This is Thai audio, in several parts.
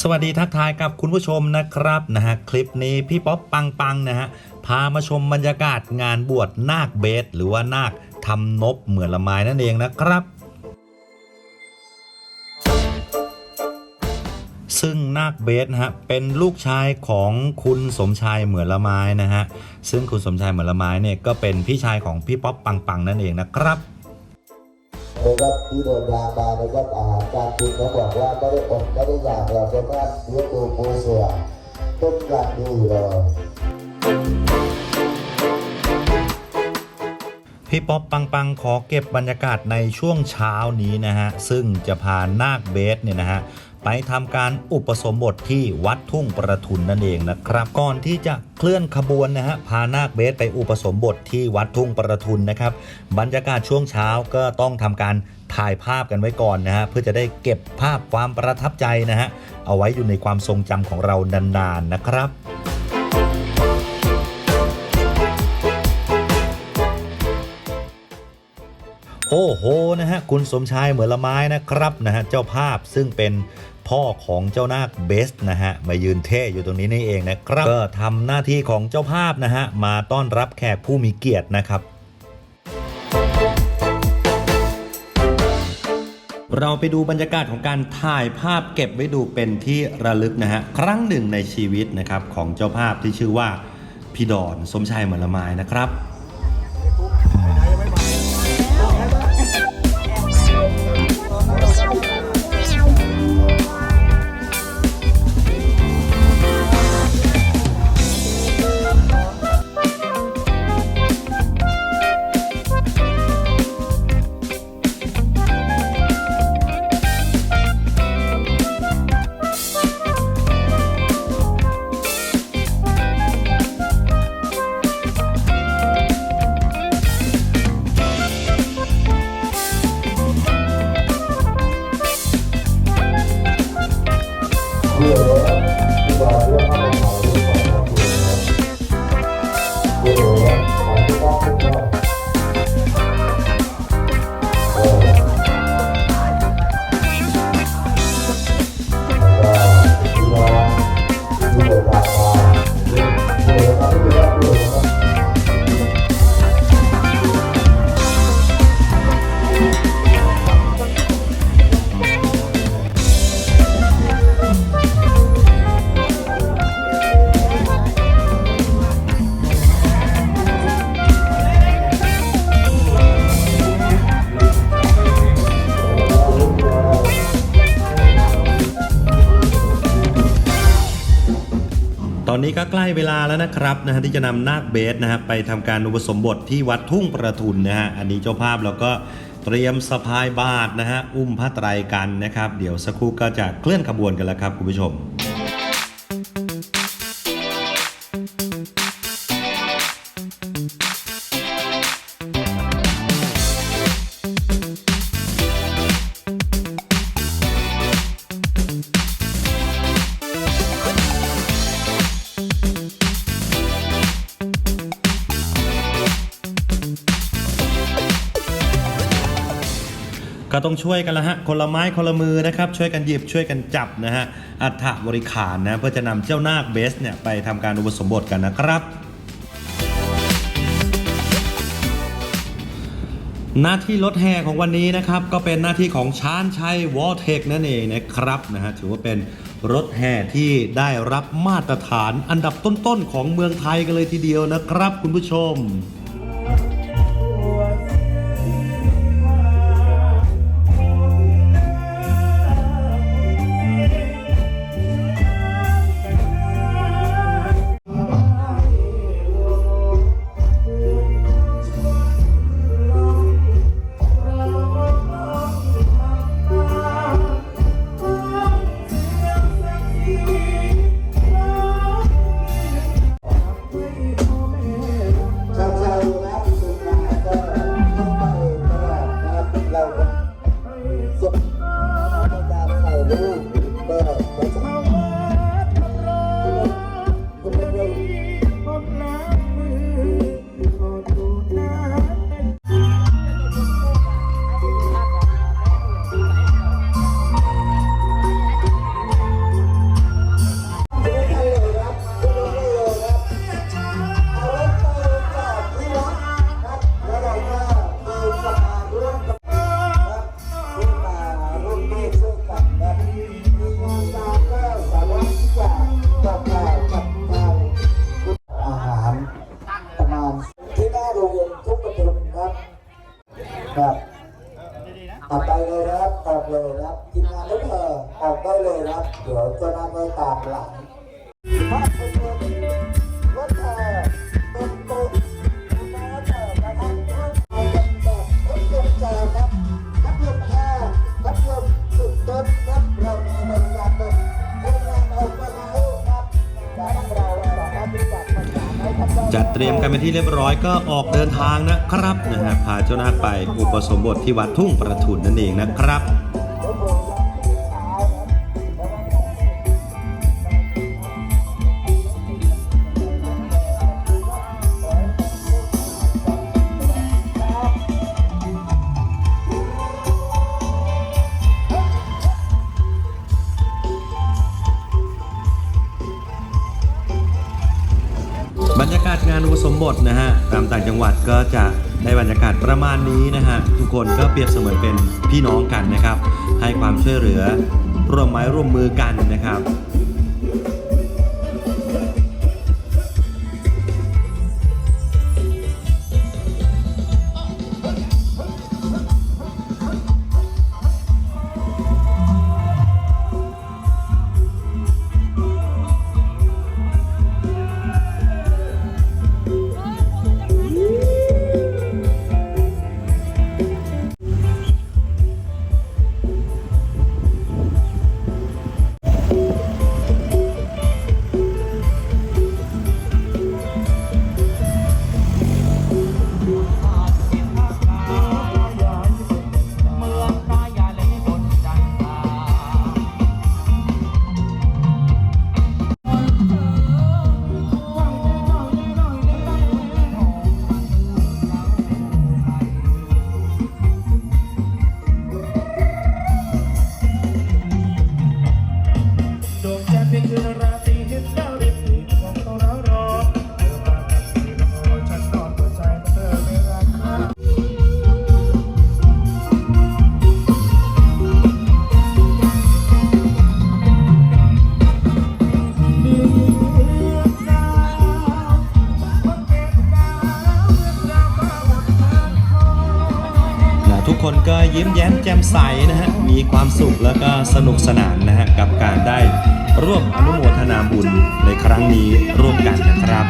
สวัสดีทักทายกับคุณผู้ชมนะครับนะฮะคลิปนี้พี่ป๊อปปังปังนะฮะพามาชมบรรยากาศงานบวชนาคเบส หรือว่านาคทำนบเหมือนละไม้นั่นเองนะครับ ซึ่งนาคเบสนะฮะเป็นลูกชายของคุณสมชายเหมือนละไม้นะฮะซึ่งคุณสมชายเหมือนละไม้เนี่ยก็เป็นพี่ชายของพี่ป๊อปปังปังนั่นเองนะครับ นะครับที่เดินทางมานะครับอาหารการกินเขาบอกว่าไม่ได้อดไม่ได้อยากเราจะมาเลี้ยงดูปูเสือต้นกันดีเลยพี่ป๊อปปังปังขอเก็บบรรยากาศในช่วงเช้านี้นะฮะ ซึ่งจะพานาคเบสเนี่ยนะฮะ ไปทำการอุปสมบทที่วัดทุ่งประทุนนั่นเองนะครับ ก่อนที่จะเคลื่อนขบวนนะฮะพานาคเบสไปอุปสมบทที่วัดทุ่งประทุนนะครับ บรรยากาศช่วงเช้าก็ต้องทำการถ่ายภาพกันไว้ก่อนนะฮะเพื่อจะได้เก็บภาพความประทับใจนะฮะเอาไว้อยู่ในความทรงจำของเรานานๆนะครับโอ้โหนะฮะคุณสมชายเหมือนละไม้นะครับนะฮะเจ้าภาพซึ่งเป็น พ่อของเจ้านาคเบสนะฮะมายืนเท่อยู่ตรงนี้นี่เองนะครับก็ทำหน้าที่ของเจ้าภาพนะฮะมาต้อนรับแขกผู้มีเกียรตินะครับเราไปดูบรรยากาศของการถ่ายภาพเก็บไว้ดูเป็นที่ระลึกนะฮะครั้งหนึ่งในชีวิตนะครับของเจ้าภาพที่ชื่อว่าพี่ดอนสมชายเหมือนละไม้นะครับ ก็ใกล้เวลาแล้วนะครับนะฮะที่จะนำนาคเบสนะฮะไปทำการอุปสมบทที่วัดทุ่งประทุนนะฮะอันนี้เจ้าภาพเราก็เตรียมสะพายบาทนะฮะอุ้มพระไตรกันนะครับ เดี๋ยวสักครู่ก็จะเคลื่อนขบวนกันแล้วครับคุณผู้ชม ก็ต้องช่วยกันละฮะคนละไม้คนละมือนะครับช่วยกันหยิบช่วยกันจับนะฮะอัฐบริขารนะเพื่อจะนำเจ้านาคเบสเนี่ยไปทำการอุปสมบทกันนะครับหน้าที่รถแห่ของวันนี้นะครับ ก็เป็นหน้าที่ของชานชัยวอลเทคนั่นเองนะครับนะฮะถือว่าเป็นรถแห่ที่ได้รับมาตรฐานอันดับต้นๆของเมืองไทยกันเลยทีเดียวนะครับ คุณผู้ชม เตรียมกันเป็นที่เรียบร้อยก็ออกเดินทางนะครับนะฮะพาเจ้านาคไปอุปสมบทที่วัดทุ่งประทุนนั่นเองนะครับ งามบทนะฮะตามต่างจังหวัดก็จะได้บรรยากาศประมาณนี้นะฮะทุกคนก็เปรียบเสมือนเป็นพี่น้องกันนะครับ ให้ความช่วยเหลือร่วมไม้ร่วมมือกันนะครับ ยิ้มแย้มแจ่มใสนะฮะ มีความสุขแล้วก็สนุกสนานนะฮะ กับการได้ร่วมอนุโมทนาบุญในครั้งนี้ร่วมกันนะครับ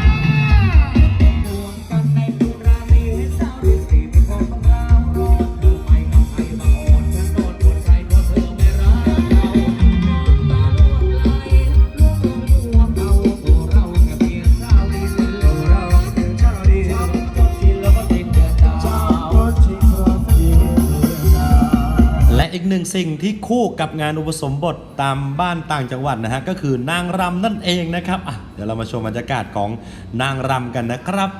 สิ่งที่คู่กับงานอุปสมบทตามบ้านต่างจังหวัดนะฮะก็คือนางรำนั่นเองนะครับอะเดี๋ยวเรามาชมบรรยากาศของนางรำกันนะครับ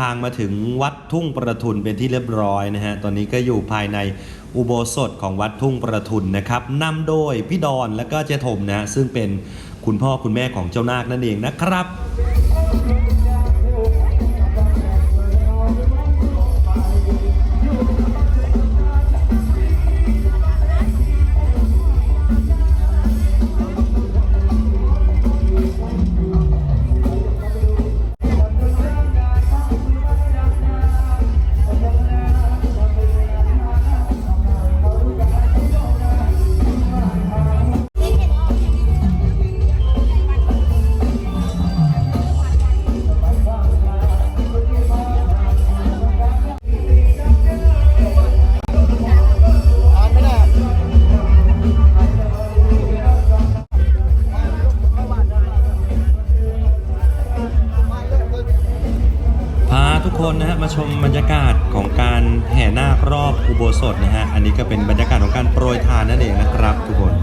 ทางมาถึงวัดทุ่งประทุนเป็นที่เรียบร้อยนะฮะ ตอนนี้ก็อยู่ภายในอุโบสถของวัดทุ่งประทุนนะครับนำโดยพี่ดอนและก็เจถมนะฮะซึ่งเป็นคุณพ่อคุณแม่ของเจ้านาคนั่นเองนะครับ บรรยากาศของการโปรยทานนั่นเองนะครับทุกคน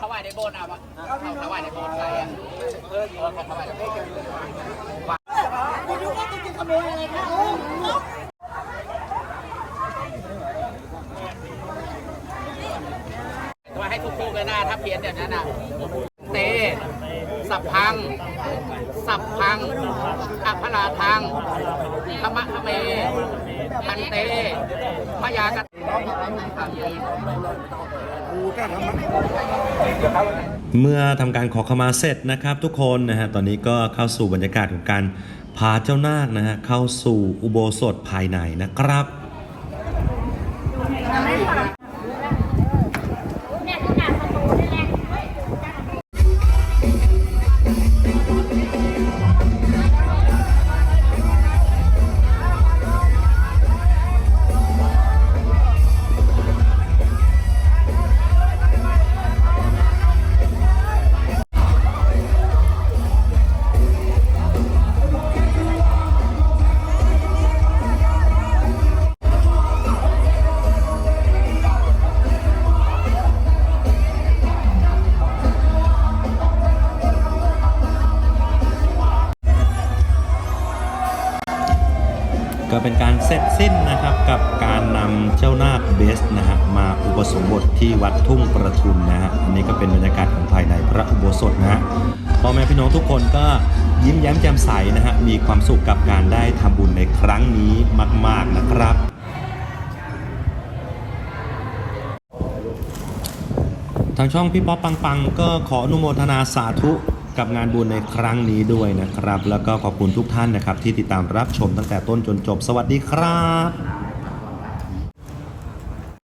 ถวายในโบสถ์เอาปะเขาถวายในโบสถ์ใส่อะเออเขาถวายในโบสถ์ว่าให้ทุกๆเลยนะถ้าเพี้ยนแบบนั้นน่ะเตสับพัง สับพังอัพลาทังธรรมะเมพันเตพยาก เมื่อทำการขอขมาเสร็จนะครับ ทุกคนนะฮะตอนนี้ก็เข้าสู่บรรยากาศของการพาเจ้านาคนะฮะเข้าสู่อุโบสถภายในนะครับานาคเบสนะฮะมาอุปสมบทที่วัดทุ่งประทุนนะฮะอันนี้ก็เป็นบรรยากาศของภายในพระอุโบสถนะฮะพ่อแม่พี่น้องทุกคนก็ยิ้มแย้มแจ่มใสนะฮะมีความสุขกับการได้ทำบุญในครั้งนี้มาก ๆนะครับทางช่องพี่ป๊อปปังปังก็ขออนุโมทนาสาธุกับงานบุญในครั้งนี้ด้วยนะครับ แล้วก็ขอบคุณทุกท่านนะครับที่ติดตามรับชมตั้งแต่ต้นจนจบสวัสดีครับ